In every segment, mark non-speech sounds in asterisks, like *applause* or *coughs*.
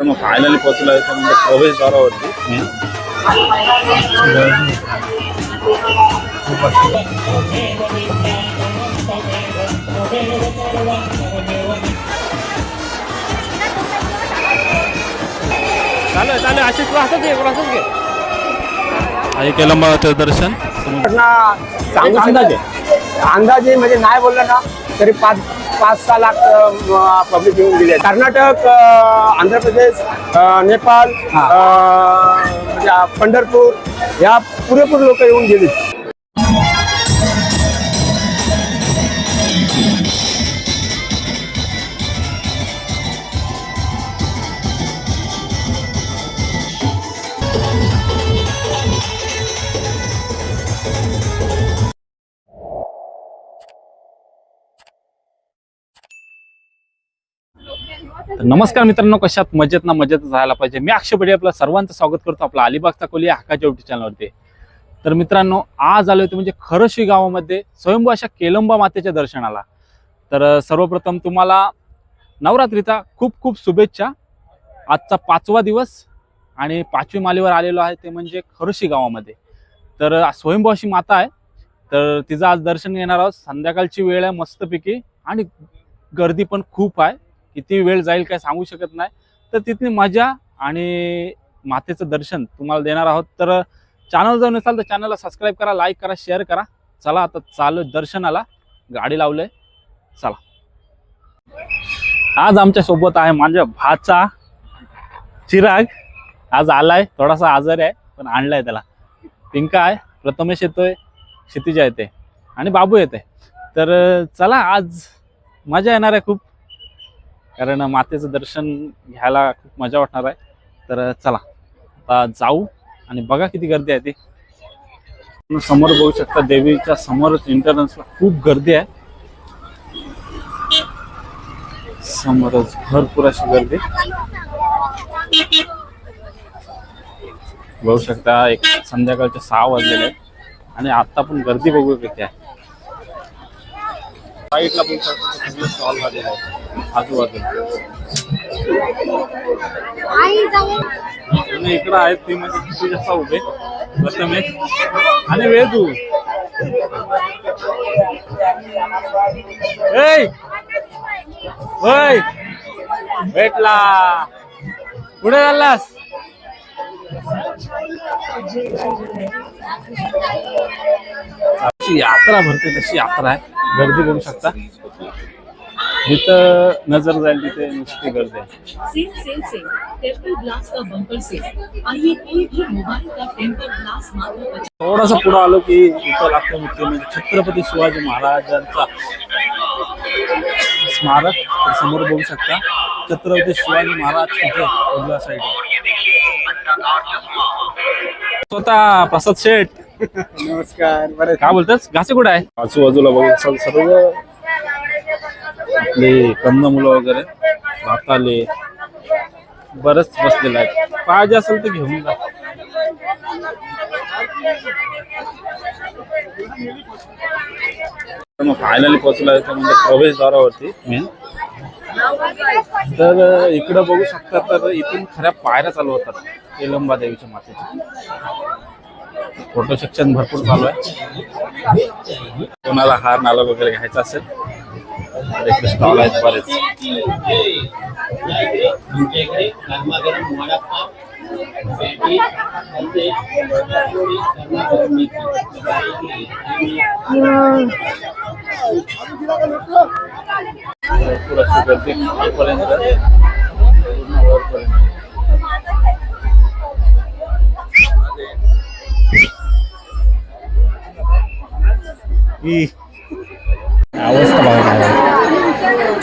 तर मग फायनली पोहोचलो आहे म्हणजे प्रवेशद्वारावरती चालू आहे चालू आहे अशीच असंच घे असंच घे आहे केलंबाचं दर्शन सांगू अंदाजे अंदाजे म्हणजे नाही बोललं ना तरी पाच पाच सहा लाख पब्लिक येऊन गेले कर्नाटक आंध्र प्रदेश नेपाळ म्हणजे पंढरपूर या पुरेपूर लोक येऊन गेली तर नमस्कार मित्रांनो कशात मजेत ना मजेत राहायला पाहिजे. मी अक्षय पडे आपलं सर्वांचं स्वागत करतो आपला अलिबागचा कोली या हक्काच्या युट्यूब चॅनलवरती तर मित्रांनो आज आलो होते म्हणजे खरशी गावामध्ये स्वयंभू अशा केलंबा मातेच्या दर्शनाला. तर सर्वप्रथम तुम्हाला नवरात्रीचा खूप खूप शुभेच्छा. आजचा पाचवा दिवस आणि पाचवी मालेवर आलेलो आहे ते म्हणजे खरशी गावामध्ये. तर स्वयंभू अशी माता आहे. तर तिचं आज दर्शन घेणार आहोत. संध्याकाळची वेळ आहे मस्तपैकी आणि गर्दी पण खूप आहे. किती वेळ जाईल काय सांगू शकत नाही. तर तिथली मजा आणि मातेचं दर्शन तुम्हाला देणार आहोत. तर चॅनल जर नसाल तर चॅनलला सबस्क्राईब करा लाईक करा शेअर करा. चला आता चालू दर्शनाला. गाडी लावलंय. चला. आज आमच्यासोबत आहे माझ्या भाचा चिराग. आज आलाय थोडासा आजारी आहे पण आणलाय त्याला. पिंका आहे प्रथमेश येतोय क्षितिजा येते आणि बाबू येते. तर चला आज मजा येणार आहे खूप. कारण मातेचं दर्शन घ्यायला खूप मजा वाटणार आहे. तर चला आता जाऊ आणि बघा किती गर्दी आहे ती. समोर बघू शकता देवीच्या समोरच एंट्रन्सला खूप गर्दी आहे. समोरच भरपूर अशी गर्दी. बघू शकता एक संध्याकाळचे सहा वाजलेले आहे आणि आता पण गर्दी बघू किती आहे. साईडला पण स्टॉल झालेला आहे. आजूबाजूला इकडं आहेत ते म्हणजे किती जास्त उभे. प्रथमेश. आणि वेदू. ऐ! ओय भेटला. पुढे चाललास? अशी यात्रा भरते तशी यात्रा आहे. गर्दी बघू शकता. जिथं नजर जाईल तिथे नुसती गर्दी आहे. Sale sale sale temper glass का बम्पर सेल आइए कोई भी मोबाइल का टेम्पर ग्लास मात्र पचास. थोडासा पुढे आलो की इथं लागतं मुख्य म्हणजे छत्रपती शिवाजी महाराजांचा स्मारक. तर समोर बघू शकता छत्रपती शिवाजी महाराज तिथे उजव्या साईड स्वतः प्रसाद शेठ. नमस्कार बरं. काय बोलतात घासे कुठे आहे? आजूबाजूला बघू सर्व आपले कंदमुलं वगैरे भाताले बरंच बसलेलं आहे पाहिजे असेल तर घेऊन जा. मग फायनली पोहोचलो आहे तो म्हणजे प्रवेशद्वारावरती मेन तर इकडं बघू शकता तर इथून खऱ्या पायऱ्या चालू होतात एलंबा देवीच्या मातेच्या. फोटो सेक्शन भरपूर चालू आहे. कोणाला हार नाला वगैरे घ्यायचा असेल इकडे स्टॉल आहेत बरेच. आमच्याकडे गरमागरम वडापाव भरपूर अशी गर्दी खालपर्यंत पूर्ण वरपर्यंत ही अवस्था बघा.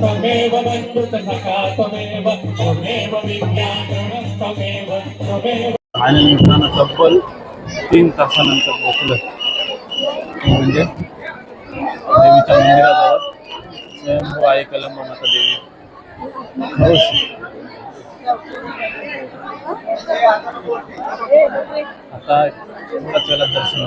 त्वमेव त्वमेव त्वमेव तब्बल तीन तासानंतर पोहोचलं म्हणजे देवीच्या मंदिराजवळ. स्वयंभू आहे कलंब माता देवी. आता दर्शन.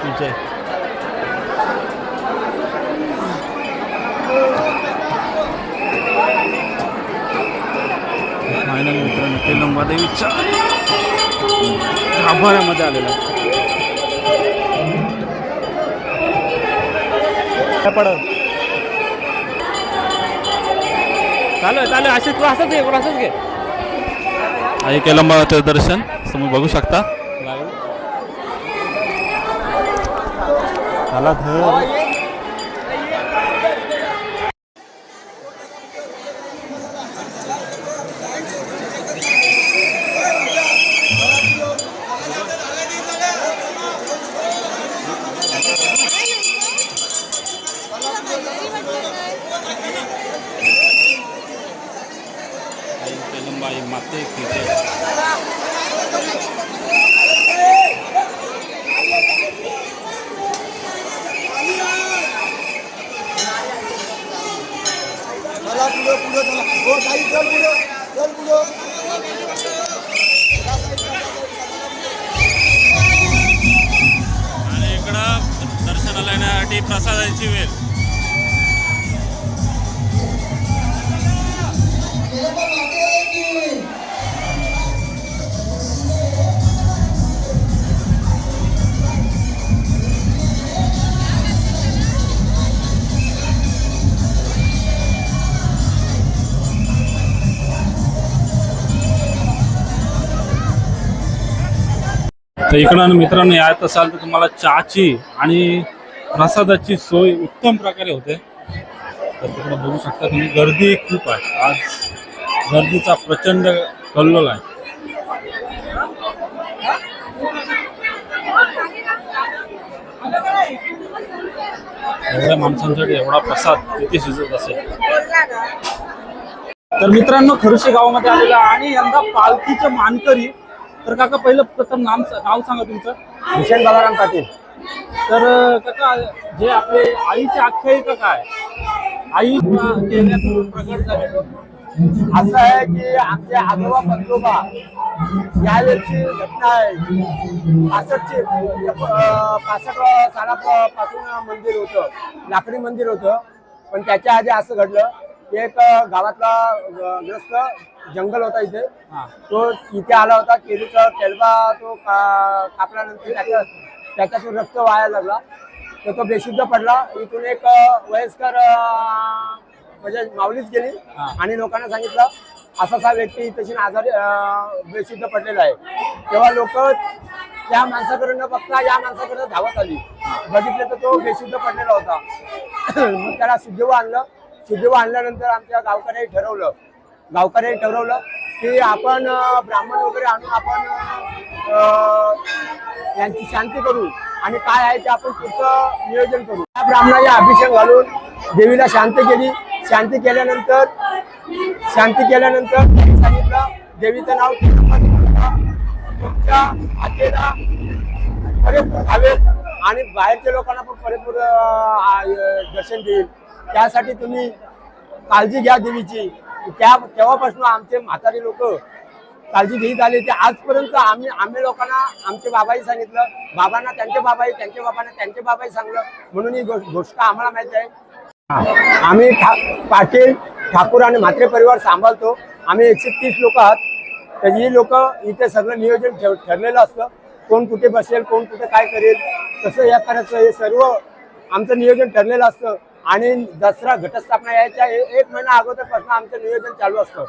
तुझे फायनल मित्रांनो ते लंबादेवीच्या गाभाऱ्यामध्ये आलेला. पडत चालू आहे चालू आहे. अशीच तू असंच घे असंच घे. आहे केलंबाचं दर्शन तुम्ही बघू शकता. त्याला धर आई केलंबाई माते खेटे आणि इकडं दर्शनाला येण्यासाठी प्रसादाची वेळ. तर इकडं मित्रांनो यायचं असाल तर तुम्हाला चहाची आणि प्रसादाची सोय उत्तम प्रकारे होते. तर तिकडे बघू शकता तुम्ही गर्दी खूप आहे. आज गर्दीचा प्रचंड कल्लोल आहे. एवढ्या माणसांसाठी एवढा प्रसाद किती शिजत असेल. तर मित्रांनो खरुशी गावामध्ये आलेला आहे आणि यंदा पालखीचे मानकरी तर काका पहिलं प्रथम नाम नाव सांगा तुमचं. भूषण बालाराम पाटील. तर अं, काका जे आपले आईची आख्यायिका काय? आई प्रगट झाले असं आहे की आमचे आजोबा पंजोबा यावेळची घटना आहे. पासष्टची पासष्ट सालापासून मंदिर होतं लाकडी मंदिर होतं. पण त्याच्या आधी असं घडलं की एक गावातला ग्रस्त जंगल होता इथे. हा. तो इथे आला होता केळीचा तेलबा तो का- कापल्यानंतर त्याच्या त्याच्यातून रक्त वाहायला लागला. तर तो बेशुद्ध पडला. इथून एक अं, वयस्कर अं, म्हणजे माऊलीच गेली हा. आणि लोकांना सांगितलं असा असा व्यक्ती तशी आजारी अं, बेशुद्ध पडलेला आहे. तेव्हा लोक त्या माणसाकडे न बघता या माणसाकडे धावत आली. बघितलं तर तो बेशुद्ध पडलेला होता. *coughs* मग त्याला सिद्धेव आणलं. सिद्धेव आणल्यानंतर आमच्या गावकऱ्यांनी ठरवलं गावकऱ्यांनी ठरवलं की आपण ब्राह्मण वगैरे आणून आपण यांची शांती करू आणि काय आहे ते आपण पुढचं नियोजन करू. त्या ब्राह्मणाला अभिषेक घालून देवीला शांत केली. शांती केल्यानंतर शांती केल्यानंतर सांगितलं देवीचं नाव तुमच्या हातेला पुरेपूर धावेल आणि बाहेरच्या लोकांना पण परिपूर्ण दर्शन देईल. त्यासाठी तुम्ही काळजी घ्या देवीची. त्या तेव्हापासून आमचे म्हातारी लोक काळजी घेत आले ते आजपर्यंत आम्ही आम्ही लोकांना आमचे बाबाही सांगितलं बाबांना त्यांचे बाबाही त्यांच्या बाबांना त्यांचे बाबाही सांगलं. म्हणून ही गोष्ट आम्हाला माहिती आहे. आम्ही ठा पाटील ठाकूर आणि म्हात्रे परिवार सांभाळतो. आम्ही एकशे तीस लोक आहात. तर ही लोक इथे सगळं नियोजन ठेव ठरलेलं असतं. कोण कुठे बसेल कोण कुठे काय करेल कसं या करायचं हे सर्व आमचं नियोजन ठरलेलं असतं. आणि दसरा घटस्थापना यायच्या ए- एक महिना अगोदरपासून आमचं नियोजन चालू असतं.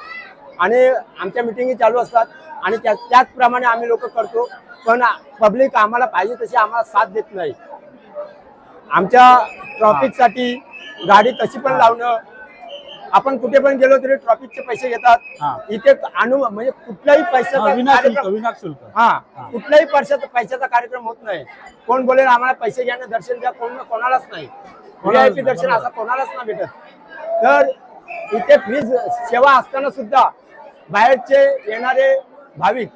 आणि आमच्या मिटिंगी चालू असतात. आणि त्या त्याचप्रमाणे आम्ही लोक करतो. पण पब्लिक आम्हाला पाहिजे तशी आम्हाला साथ देत नाही. आमच्या ट्रॉफिकसाठी गाडी तशी पण लावणं आपण कुठे पण गेलो तरी ट्रॉफिकचे पैसे हा. घेतात इथे अनु म्हणजे कुठल्याही पैशाचा हा कुठल्याही पैशाचा पैशाचा कार्यक्रम होत नाही. कोण बोलेल आम्हाला पैसे घ्या ना दर्शन द्या कोण कोणालाच नाही. व्हीआयपी दर्शन. असं कोणालाच नाही भेटत. तर इथे फ्री सेवा असताना सुद्धा बाहेरचे येणारे भाविक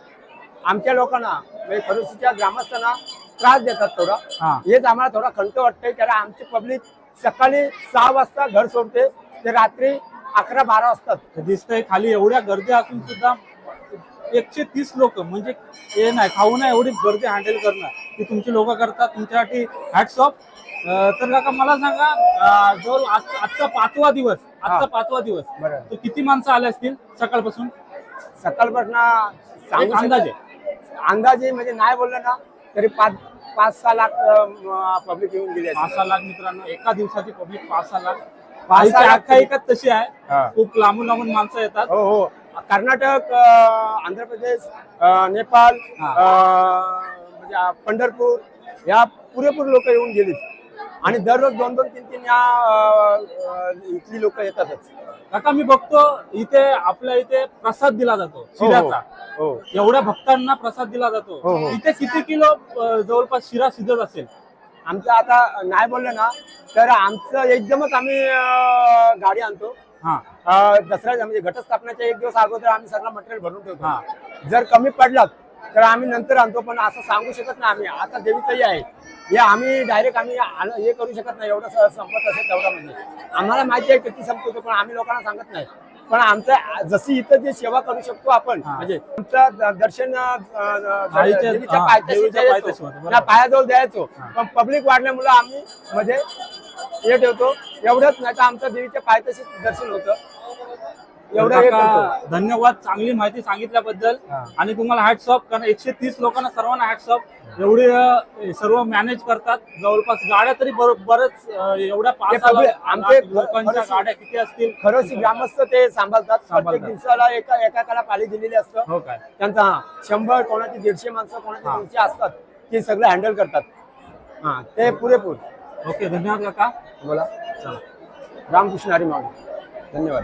आमच्या लोकांना म्हणजे खरोशीच्या ग्रामस्थांना त्रास देतात थोडा. हा. हेच आम्हाला थोडा खंत वाटतंय कारण आमची पब्लिक सकाळी सहा वाजता घर सोडते ते रात्री अकरा बारा वाजतात. दिसतंय खाली एवढ्या गर्दी असून सुद्धा एकशे तीस लोक म्हणजे हे नाही खाऊ नाही एवढी गर्दी हँडल करणं ती तुमची लोक करतात तुमच्यासाठी हॅट्स ऑफ तर काका मला सांगा अं, आज- आजचा पाचवा दिवस आजचा. पाचवा दिवस बरं. तर किती माणसं आले असतील सकाळपासून सकाळपासून एक अंदाजे. अंदाजे म्हणजे नाही बोललं ना तरी पाच पाच सहा लाख पब्लिक येऊन गेले पाच सहा लाख मित्रांनो एका दिवसाची पब्लिक पाच सहा लाख पाच सहा लाख आख्यायिकाच तशी आहे. खूप लांबून लांबून माणसं येतात हो हो कर्नाटक अं, आंध्र प्रदेश अं, नेपाळ. अं, म्हणजे पंढरपूर या पुरेपूर लोक येऊन गेलीत आणि दररोज दोन दोन तीन तीन या इथली लोक येतातच. काका मी बघतो इथे आपल्या इथे प्रसाद दिला जातो हो, शिऱ्याचा हो. एवढ्या भक्तांना प्रसाद दिला जातो. हो, हो. इथे किती किलो अं, जवळपास शिरा शिजत असेल? आमचं आता नाही बोललं ना तर आमचं एकदमच आम्ही अं, गाडी आणतो. हा. अं, दसऱ्या म्हणजे घटस्थापनेच्या एक दिवस अगोदर आम्ही सगळं मटेरियल भरून हा. ठेवतो जर कमी पडलात तर आम्ही नंतर आणतो पण असं सांगू शकत नाही आम्ही. आता देवीचंही आहे. हे आम्ही डायरेक्ट आम्ही हे करू शकत नाही. एवढं संपत असेल तेवढा म्हणजे आम्हाला माहिती आहे किती संपतो पण आम्ही लोकांना सांगत नाही. पण आमचं जशी इथं जे सेवा करू शकतो आपण. म्हणजे आमचं दर्शन पायाजवळ द्यायचो. पण पब्लिक वाढल्यामुळे आम्ही मध्ये हे ठेवतो. एवढंच नाही तर आमचं देवीच्या पायथ्याशी दर्शन होतं. एवढं हे करतो. धन्यवाद चांगली माहिती सांगितल्याबद्दल. हा. आणि तुम्हाला हॅट्स ऑफ कारण एकशे तीस लोकांना सर्वांना हॅट्स ऑफ एवढे अं, सर्व मॅनेज करतात. जवळपास गाड्या तरी बर- बरंच अं, एवढ्या पाच ते सहा public- लाख- आमचे लोकांच्या खरंच- गाड्या किती असतील? खरोशी ग्रामस्थ ते सांभाळतात. प्रत्येक. दिवसाला एका एकाला पाळी दिलेली असतं. हो काय त्यांचा हा शंभर कोणाची दीडशे माणसं कोणाची हा. दीडशे असतात ते सगळं हँडल करतात. हा ते पुरेपूर. ओके धन्यवाद काका. बोला. चला. रामकृष्ण हरी माऊली धन्यवाद.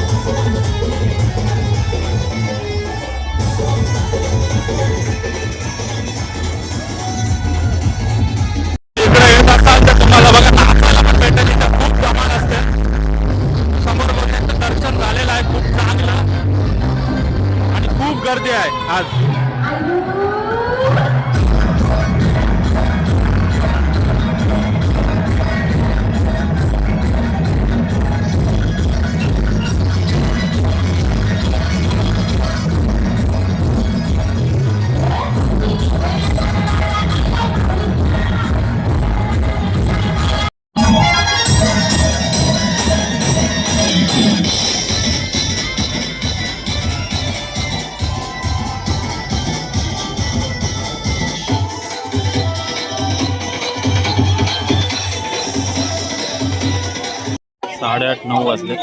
साडेआठ नऊ वाजले.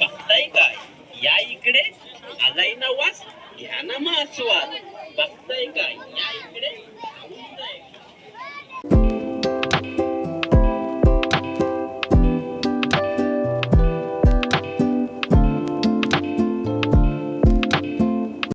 बघताय काय या इकडे आलाय ना वास घ्या ना मग आस्वाद बघताय काय या इकडे